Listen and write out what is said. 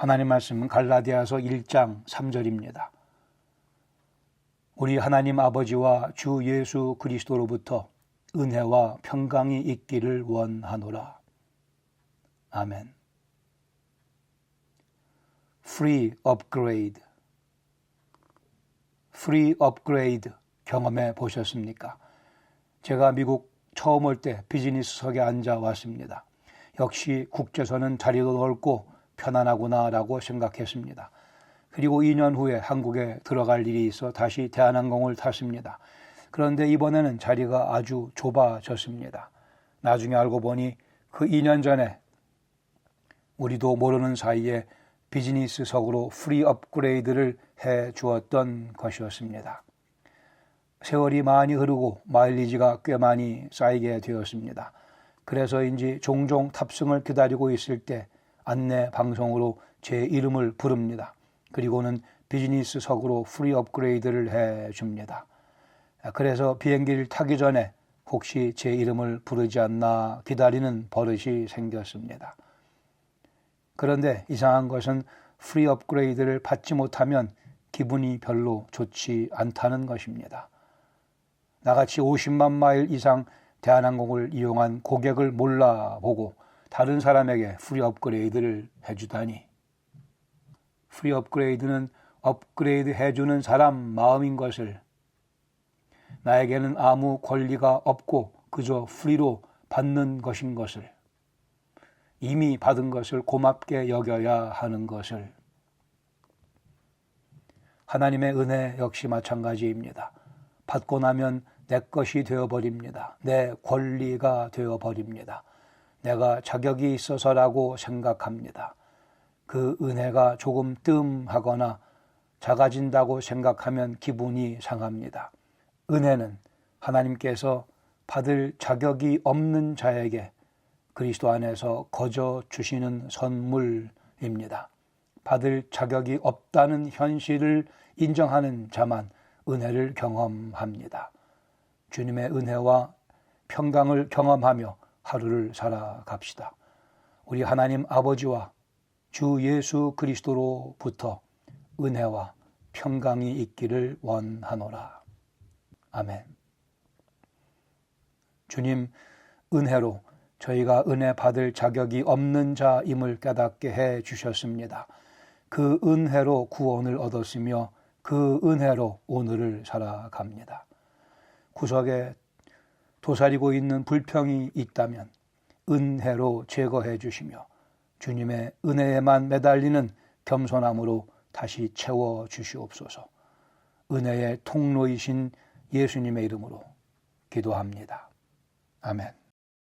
하나님 말씀은 갈라디아서 1장 3절입니다. 우리 하나님 아버지와 주 예수 그리스도로부터 은혜와 평강이 있기를 원하노라. 아멘. Free upgrade. Free upgrade 경험해 보셨습니까? 제가 미국 처음 올 때 비즈니스석에 앉아 왔습니다. 역시 국제선은 자리도 넓고 편안하구나라고 생각했습니다. 그리고 2년 후에 한국에 들어갈 일이 있어 다시 대한항공을 탔습니다. 그런데 이번에는 자리가 아주 좁아졌습니다. 나중에 알고 보니 그 2년 전에 우리도 모르는 사이에 비즈니스석으로 프리 업그레이드를 해 주었던 것이었습니다. 세월이 많이 흐르고 마일리지가 꽤 많이 쌓이게 되었습니다. 그래서인지 종종 탑승을 기다리고 있을 때 안내 방송으로 제 이름을 부릅니다. 그리고는 비즈니스석으로 프리 업그레이드를 해 줍니다. 그래서 비행기를 타기 전에 혹시 제 이름을 부르지 않나 기다리는 버릇이 생겼습니다. 그런데 이상한 것은 프리 업그레이드를 받지 못하면 기분이 별로 좋지 않다는 것입니다. 나같이 50만 마일 이상 대한항공을 이용한 고객을 몰라보고 다른 사람에게 프리 업그레이드를 해주다니. 프리 업그레이드는 업그레이드 해주는 사람 마음인 것을 나에게는 아무 권리가 없고 그저 프리로 받는 것인 것을 이미 받은 것을 고맙게 여겨야 하는 것을 하나님의 은혜 역시 마찬가지입니다. 받고 나면 내 것이 되어버립니다. 내 권리가 되어버립니다. 내가 자격이 있어서라고 생각합니다. 그 은혜가 조금 뜸하거나 작아진다고 생각하면 기분이 상합니다. 은혜는 하나님께서 받을 자격이 없는 자에게 그리스도 안에서 거저 주시는 선물입니다. 받을 자격이 없다는 현실을 인정하는 자만 은혜를 경험합니다. 주님의 은혜와 평강을 경험하며 하루를 살아갑시다. 우리 하나님 아버지와 주 예수 그리스도로부터 은혜와 평강이 있기를 원하노라. 아멘. 주님, 은혜로 저희가 은혜 받을 자격이 없는 자임을 깨닫게 해 주셨습니다. 그 은혜로 구원을 얻었으며 그 은혜로 오늘을 살아갑니다. 구석에 도사리고 있는 불평이 있다면 은혜로 제거해 주시며 주님의 은혜에만 매달리는 겸손함으로 다시 채워 주시옵소서. 은혜의 통로이신 예수님의 이름으로 기도합니다. 아멘.